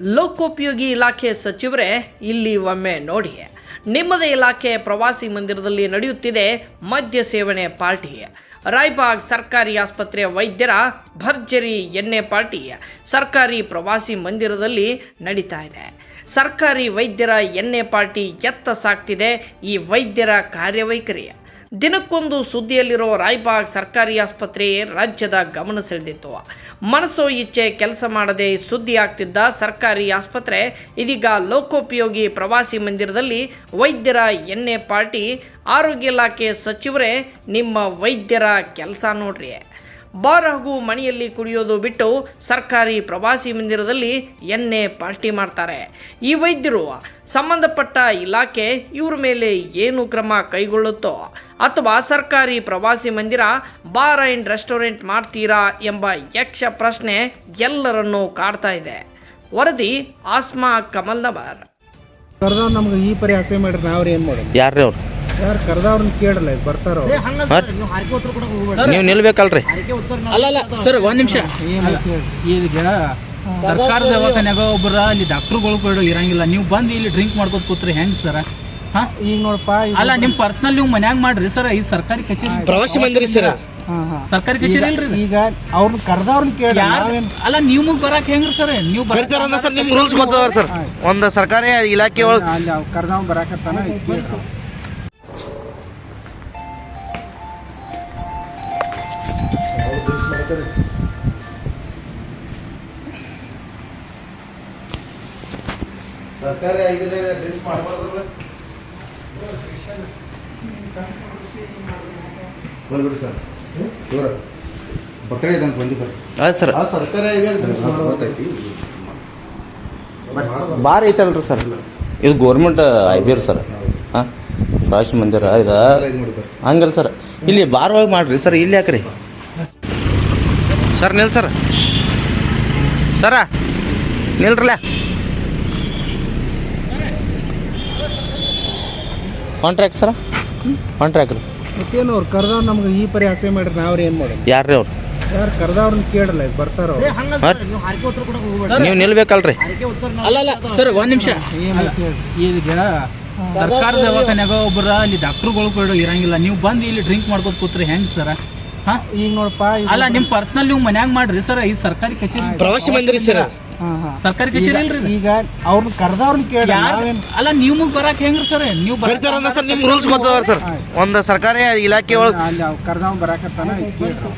ಲೋಕೋಪಯೋಗಿ ಇಲಾಖೆ ಸಚಿವರೇ, ಇಲ್ಲಿ ಒಮ್ಮೆ ನೋಡಿ. ನಿಮ್ಮದೇ ಇಲಾಖೆ ಪ್ರವಾಸಿ ಮಂದಿರದಲ್ಲಿ ನಡೆಯುತ್ತಿದೆ ಮದ್ಯ ಸೇವನೆ ಪಾರ್ಟಿ. ರಾಯ್ಬಾಗ್ ಸರ್ಕಾರಿ ಆಸ್ಪತ್ರೆಯ ವೈದ್ಯರ ಭರ್ಜರಿ ಎಣ್ಣೆ ಪಾರ್ಟಿ ಸರ್ಕಾರಿ ಪ್ರವಾಸಿ ಮಂದಿರದಲ್ಲಿ ನಡೀತಾ ಇದೆ. ಸರ್ಕಾರಿ ವೈದ್ಯರ ಎಣ್ಣೆ ಪಾರ್ಟಿ ಎತ್ತ ಸಾಕ್ತಿದೆ ಈ ವೈದ್ಯರ ಕಾರ್ಯವೈಖರಿ. ದಿನಕ್ಕೊಂದು ಸುದ್ದಿಯಲ್ಲಿರೋ ರಾಯ್ಬಾಗ್ ಸರ್ಕಾರಿ ಆಸ್ಪತ್ರೆ ರಾಜ್ಯದ ಗಮನ ಸೆಳೆದಿತ್ತು. ಮನಸ್ಸು ಇಚ್ಛೆ ಕೆಲಸ ಮಾಡದೆ ಸುದ್ದಿ ಆಗ್ತಿದ್ದ ಸರ್ಕಾರಿ ಆಸ್ಪತ್ರೆ, ಇದೀಗ ಲೋಕೋಪಯೋಗಿ ಪ್ರವಾಸಿ ಮಂದಿರದಲ್ಲಿ ವೈದ್ಯರ ಎಣ್ಣೆ ಪಾರ್ಟಿ. ಆರೋಗ್ಯ ಇಲಾಖೆ ಸಚಿವರೇ, ನಿಮ್ಮ ವೈದ್ಯರ ಕೆಲಸ ನೋಡ್ರಿ. ಬಾರ್ ಹಾಗೂ ಮನೆಯಲ್ಲಿ ಕುಡಿಯೋದು ಬಿಟ್ಟು ಸರ್ಕಾರಿ ಪ್ರವಾಸಿ ಮಂದಿರದಲ್ಲಿ ಎಣ್ಣೆ ಪಾರ್ಟಿ ಮಾಡ್ತಾರೆ. ಈ ವೈದ್ಯರು ಸಂಬಂಧಪಟ್ಟ ಇಲಾಖೆ ಇವ್ರ ಮೇಲೆ ಏನು ಕ್ರಮ ಕೈಗೊಳ್ಳುತ್ತೋ ಅಥವಾ ಸರ್ಕಾರಿ ಪ್ರವಾಸಿ ಮಂದಿರ ಬಾರ್ ಆ್ಯಂಡ್ ರೆಸ್ಟೋರೆಂಟ್ ಮಾಡ್ತೀರಾ ಎಂಬ ಯಕ್ಷ ಪ್ರಶ್ನೆ ಎಲ್ಲರನ್ನೂ ಕಾಡ್ತಾ ಇದೆ. ವರದಿ ಆಸ್ಮಾ ಕಮಲ್ ನವರ್ ಕರ್ದವ್ರು ನಮ್ಗೆ ಈ ಪರಿ ಹಸೆ ಮಾಡ್ರಿ ನಾವ್ರ ಏನ್ ಮಾಡೋದು? ಯಾರ್ರಿ ಅವ್ರು? ಯಾರು ಕರ್ದವ್ರನ್ನ ಕೇಳಲ್ಲ ಈಗ ಬರ್ತಾರ ನೀವು ನಿಲ್ಬೇಕಲ್ರಿ. ಅಲ್ಲ ಅಲ್ಲ ಸರ್ ಒಂದ್ ನಿಮಿಷ. ಈಗ ಸರ್ಕಾರ ದವಾಖಾನ್ಯಾಗ ಒಬ್ಬರ ಅಲ್ಲಿ ಡಾಕ್ಟರ್ಗಳು ಕೂಡ ಇರಂಗಿಲ್ಲ. ನೀವು ಬಂದು ಇಲ್ಲಿ ಡ್ರಿಂಕ್ ಮಾಡ್ಕೊತ ಕೂತ್ರಿ ಹೆಂಗ್ ಸರ್? ಹಾ? ಈಗ ನೋಡಪ್ಪ ಅಲ್ಲ ನಿಮ್ ಪರ್ಸನಲ್ ನೀವು ಮನ್ಯಾಗ ಮಾಡ್ರಿ ಸರ್ ಈ ಸರ್ಕಾರಿ ಕಚೇರಿ. ಪ್ರವಾಸಿ ಬಂದ್ರಿ ಸರ್. ಸರ್ಕಾರಿ ಕಚೇರಿ ಇಲ್ರಿ ಈಗ ಅವ್ರನ್ನ ಕರ್ದವ್ರನ್ನ ಕೇಳ ಅಲ್ಲ ನೀವು ಮುಗ್ ಬರಾಕ್ ಹೆಂಗ್ರಿ ಸರ್? ನೀವು ಬರ್ತಾರ ಒಂದ್ ಸರ್ ನಿಮ್ ರೂಲ್ಸ್ ಗೊತ್ತದ ಸರ್. ಒಂದು ಸರ್ಕಾರಿ ಇಲಾಖೆ ಒಳಗೆ ಅಲ್ಲಿ ಅವ್ ಕರ್ದವ್ ಬರಾಕತ್ತಾನ ಕೇಳ್ರಿ ಸರ್ಕಾರಿ ಆಗಿದೆ ಡ್ರಿಂಕ್ಸ್ ಮಾಡಬಾರ್ದಲ್ಲ ಬಂದ್ಬಿಡಿ ಸರ್. ಇವರ. ಬಕ್ರೆ ಇದಂಗೆ ಬಂದಿದ್ದಾರೆ. ಅದೇ ಸರ್. ಆ ಸರ್ಕಾರ ಗೊತ್ತೈತಿ ಬಾರ್ ಐತಲ್ರಿ ಸರ್. ಇದು ಗೋರ್ಮೆಂಟ್ ಐಬಿರ್ ಸರ್. ಹಾಂ ಪ್ರವಾಸಿ ಮಂದಿರ ಇದು? ಹಂಗಲ್ಲ ಸರ್. ಇಲ್ಲಿ ಬಾರ್ ಒಳಗೆ ಮಾಡ್ರಿ ಸರ್ ಇಲ್ಲಿ ಯಾಕ್ರಿ ಸರ್ ನಿಲ್ ಸರ್. ಸರ ನಿಲ್ರಲ್ಲ ಕಾಂಟ್ರಾಕ್ಟ್ ಸರ? ಕಾಂಟ್ರಾಕ್ಟ್ ಮತ್ತೇನು ಅವ್ರು ಕರ್ದವ್ರು ನಮ್ಗೆ ಈ ಪರಿ ಹಸೆ ಮಾಡ್ರಿ ನಾವ್ರ ಏನ್ ಮಾಡೋದು? ಯಾರ್ರಿ ಅವ್ರು? ಯಾರು ಕರ್ದವ್ರನ್ನ ಕೇಳಲ್ಲ ಈಗ ಬರ್ತಾರ ಅವ್ರು. ನೀವು ನಿಲ್ಬೇಕಲ್ರಿ. ಅಲ್ಲ ಅಲ್ಲ ಸರ್ ಒಂದು ನಿಮಿಷ. ಈಗ ಸರ್ಕಾರದ ದವಾಖಾನ್ಯಾಗ ಒಬ್ಬರ ಅಲ್ಲಿ ಡಾಕ್ಟರ್ಗಳು ಕೂಡ ಇರಂಗಿಲ್ಲ. ನೀವು ಬಂದು ಇಲ್ಲಿ ಡ್ರಿಂಕ್ ಮಾಡ್ಕೊತ ಕೂತ್ರಿ ಹೆಂಗ್ ಸರ್? ಈಗ ನೋಡಪ್ಪ ಅಲ್ಲ ನಿಮ್ ಪರ್ಸನಲ್ ನೀವು ಮನ್ಯಾಗ ಮಾಡ್ರಿ ಸರ್ ಈ ಸರ್ಕಾರಿ ಕಚೇರಿ. ಪ್ರವಾಸಿ ಮಂದಿರ ಸರ್. ಹಾ, ಹಾ. ಸರ್ಕಾರಿ ಕಚೇರಿ ಇಲ್ರಿ ಈಗ ಅವ್ರನ್ನ ಕರ್ದವ್ರನ್ನ ಕೇಳಿ ಅಲ್ಲ ನೀವು ಬರಾಕ್ ಹೆಂಗ್ರಿ ಸರ್? ನೀವು ಬರ್ತಾರ ಸರ್ ನಿಮ್ ರೂಲ್ಸ್ ಗೊತ್ತದ ಸರ್. ಒಂದು ಸರ್ಕಾರಿ ಇಲಾಖೆ ಒಳಗೆ ಕರ್ದವ್ ಬರಾಕತ್ತಾನ ಕೇಳ್ರಿ